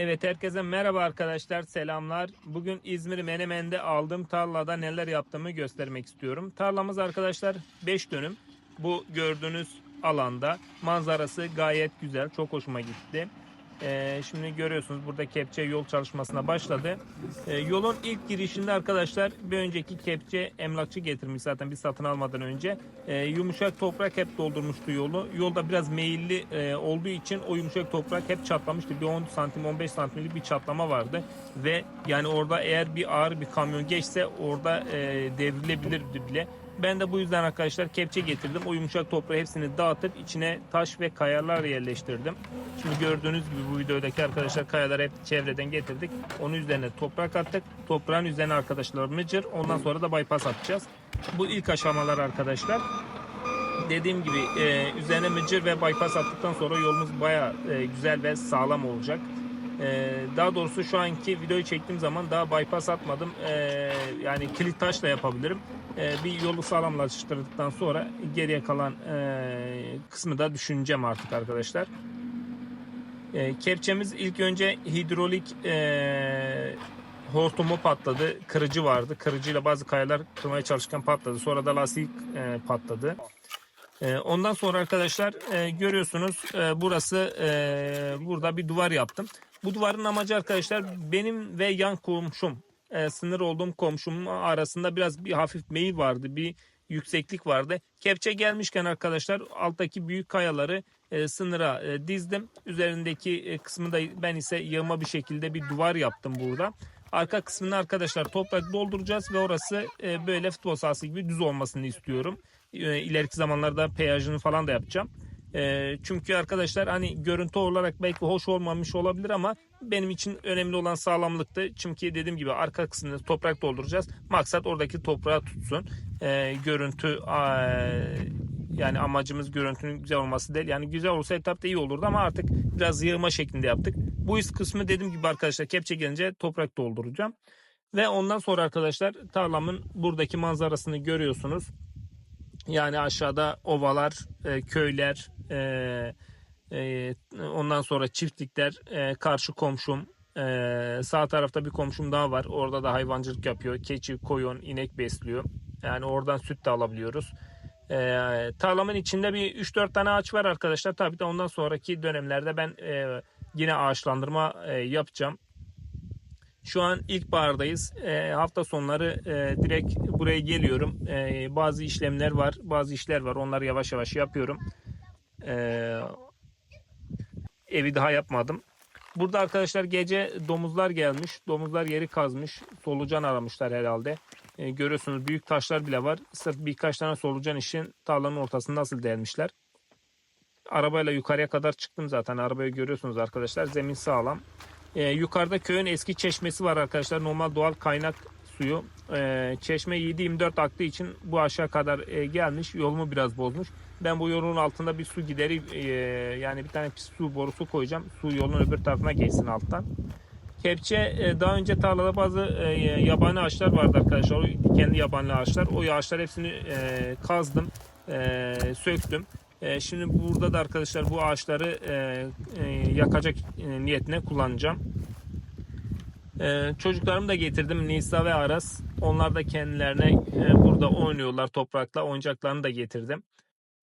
Evet herkese merhaba arkadaşlar selamlar. Bugün İzmir Menemen'de aldığım tarlada neler yaptığımı göstermek istiyorum. Tarlamız arkadaşlar 5 dönüm. Bu gördüğünüz alanda manzarası gayet güzel. Çok hoşuma gitti. Ee, şimdi görüyorsunuz burada kepçe yol çalışmasına başladı. Ee, yolun ilk girişinde arkadaşlar bir önceki kepçe emlakçı getirmiş zaten biz satın almadan önce. Ee, yumuşak toprak hep doldurmuştu yolu. Yolda biraz meyilli e, olduğu için o yumuşak toprak hep çatlamıştı. Bir 10 santim 15 santimlik bir çatlama vardı. Ve yani orada eğer bir ağır bir kamyon geçse orada e, devrilebilirdi bile. Ben de bu yüzden arkadaşlar kepçe getirdim. O yumuşak toprağı hepsini dağıtıp içine taş ve kayalar yerleştirdim. Şimdi gördüğünüz gibi bu videodaki arkadaşlar kayaları hep çevreden getirdik. Onun üzerine toprak attık. Toprağın üzerine arkadaşlar mıcır. Ondan sonra da bypass atacağız. Bu ilk aşamalar arkadaşlar. Dediğim gibi e, üzerine mıcır ve bypass attıktan sonra yolumuz baya güzel ve sağlam olacak. E, daha doğrusu şu anki videoyu çektiğim zaman daha bypass atmadım. E, yani kilit taşla yapabilirim. E, bir yolu sağlamlaştırdıktan sonra geriye kalan e, kısmı da düşüneceğim artık arkadaşlar. E, kepçemiz ilk önce hidrolik e, hortumu patladı. Kırıcı vardı. Kırıcıyla bazı kayalar kırmaya çalışırken patladı. Sonra da lastik e, patladı. Ondan sonra arkadaşlar görüyorsunuz burası burada bir duvar yaptım. Bu duvarın amacı arkadaşlar benim ve yan komşum e, sınır olduğum komşumun arasında biraz bir hafif meyil vardı. Bir yükseklik vardı. Kepçe gelmişken arkadaşlar alttaki büyük kayaları e, sınıra e, dizdim. Üzerindeki e, kısmı da ben ise yığma bir şekilde bir duvar yaptım burada. Arka kısmını arkadaşlar toprak dolduracağız ve orası e, böyle futbol sahası gibi düz olmasını istiyorum. E, ileriki zamanlarda peyajını falan da yapacağım. E, çünkü arkadaşlar hani görüntü olarak belki hoş olmamış olabilir ama benim için önemli olan sağlamlıktı. Çünkü dediğim gibi arka kısmını toprak dolduracağız. Maksat oradaki toprağı tutsun. E, görüntü e, yani amacımız görüntünün güzel olması değil. Yani güzel olsa etapta iyi olurdu ama artık biraz yığma şeklinde yaptık. Bu üst kısmı dediğim gibi arkadaşlar kepçe gelince toprak dolduracağım. Ve ondan sonra arkadaşlar tarlamın buradaki manzarasını görüyorsunuz. Yani aşağıda ovalar, e, köyler, e, e, ondan sonra çiftlikler, e, karşı komşum, e, sağ tarafta bir komşum daha var. Orada da hayvancılık yapıyor. Keçi, koyun, inek besliyor. Yani oradan süt de alabiliyoruz. E, tarlamın içinde bir 3-4 tane ağaç var arkadaşlar. Tabii de ondan sonraki dönemlerde ben e, yine ağaçlandırma yapacağım. Şu an ilkbahardayız. E, hafta sonları direkt buraya geliyorum. Bazı işlemler var, bazı işler var. Onları yavaş yavaş yapıyorum. E, evi daha yapmadım. Burada arkadaşlar gece domuzlar gelmiş. Domuzlar yeri kazmış. Solucan aramışlar herhalde. E, görüyorsunuz büyük taşlar bile var. Sırf birkaç tane solucan için tarlanın ortasında nasıl delmişler. Arabayla yukarıya kadar çıktım zaten. Arabayı görüyorsunuz arkadaşlar. Zemin sağlam. Ee, yukarıda köyün eski çeşmesi var arkadaşlar. Normal doğal kaynak suyu. Ee, çeşme 7-24 aktığı için bu aşağı kadar e, gelmiş. Yolumu biraz bozmuş. Ben bu yolun altında bir su gideri e, yani bir tane pis su borusu koyacağım. Su yolun öbür tarafına geçsin alttan. Kepçe e, daha önce tarlada bazı e, yabani ağaçlar vardı arkadaşlar. O dikenli yabani ağaçlar. O ağaçlar hepsini e, kazdım. E, söktüm. E, şimdi burada da arkadaşlar bu ağaçları e, e, yakacak e, niyetine kullanacağım. E, çocuklarımı da getirdim Nisa ve Aras. Onlar da kendilerine e, burada oynuyorlar toprakla. Oyuncaklarını da getirdim.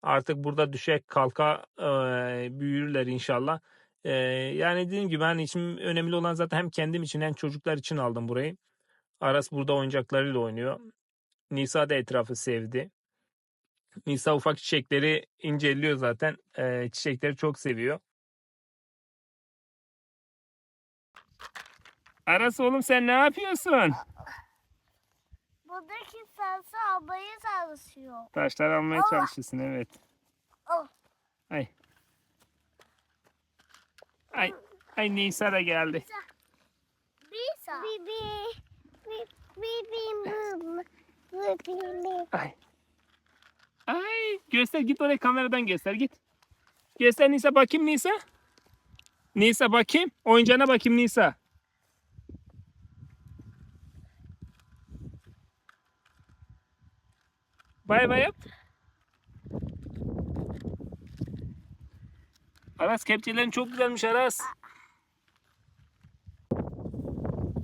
Artık burada düşek kalka e, büyürler inşallah. E, yani dediğim gibi hani için önemli olan zaten hem kendim için hem çocuklar için aldım burayı. Aras burada oyuncaklarıyla oynuyor. Nisa da etrafı sevdi. Nisa ufak çiçekleri inceliyor zaten. Ee, çiçekleri çok seviyor. Aras oğlum sen ne yapıyorsun? Buradaki sarsı almaya çalışıyor. Taşlar almaya Aa! çalışıyorsun evet. Oh. Ay. Ay. Ay Nisa da geldi. Bisa. Bibi. Bibi. Bibi. Bibi. Ay. Ay göster git oraya kameradan göster git. Göster Nisa bakayım Nisa. Nisa bakayım. Oyuncağına bakayım Nisa. Bay bay yap. Aras kepçelerin çok güzelmiş Aras.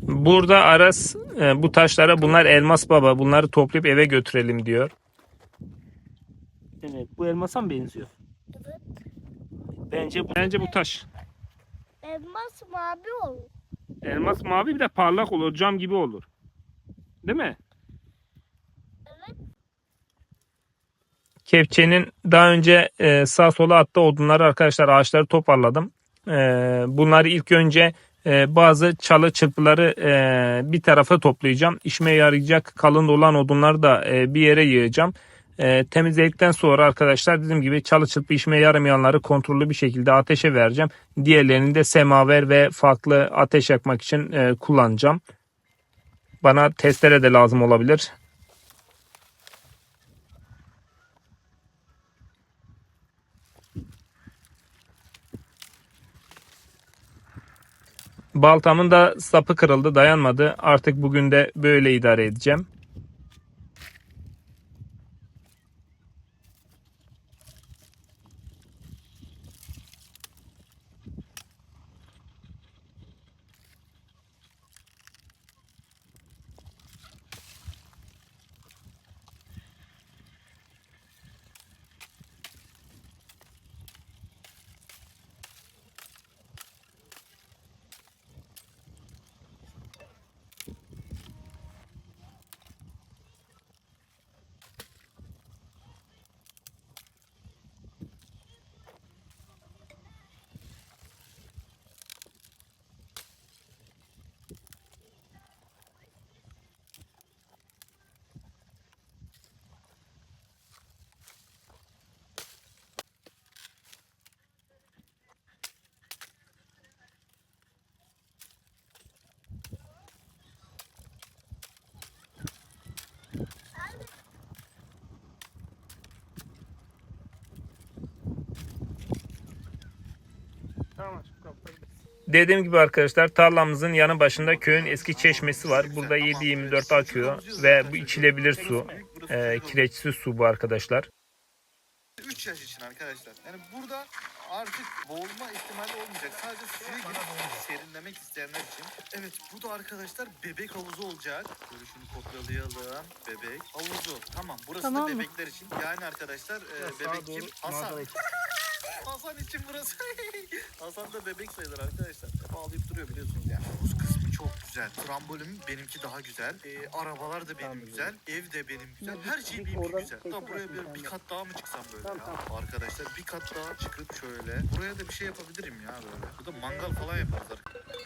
Burada Aras e, bu taşlara bunlar elmas baba bunları toplayıp eve götürelim diyor. Evet bu elmasa mı benziyor? Evet. Bence bu, bence bu taş. Elmas mavi olur. Elmas mavi bir de parlak olur cam gibi olur. Değil mi? Evet. Kepçenin daha önce e, sağ sola attığı odunları arkadaşlar ağaçları toparladım. E, bunları ilk önce e, bazı çalı çırpıları e, bir tarafa toplayacağım. İşime yarayacak kalın olan odunları da e, bir yere yığacağım. E, temizledikten sonra arkadaşlar dediğim gibi çalı çırpı işime yaramayanları kontrollü bir şekilde ateşe vereceğim. Diğerlerini de semaver ve farklı ateş yakmak için e, kullanacağım. Bana testere de lazım olabilir. Baltamın da sapı kırıldı dayanmadı. Artık bugün de böyle idare edeceğim. Dediğim gibi arkadaşlar tarlamızın yanı başında köyün eski çeşmesi var. Burada 7-24 akıyor ve bu içilebilir su. Ee, kireçsiz su bu arkadaşlar. 3 yaş için arkadaşlar. Yani burada artık boğulma ihtimali olmayacak. Sadece suya girip serinlemek isteyenler için. Evet bu da arkadaşlar bebek havuzu olacak. Böyle şunu kopyalayalım. Bebek havuzu. Tamam burası Tamam da mı? bebekler için. Yani arkadaşlar e, bebek kim? Hasan. Hasan için burası. Hasan da bebek sayılır arkadaşlar. Hep ağlayıp duruyor biliyorsunuz yani. Havuz kısmı çok güzel. Trambolüm benimki daha güzel. Ee, arabalar da benim güzel. Ev de benim güzel. Her şey benimki güzel. Tamam buraya bir, bir kat daha mı çıksam böyle ya? Arkadaşlar bir kat daha çıkıp şöyle. Buraya da bir şey yapabilirim ya böyle. Burada mangal falan yaparız arkadaşlar.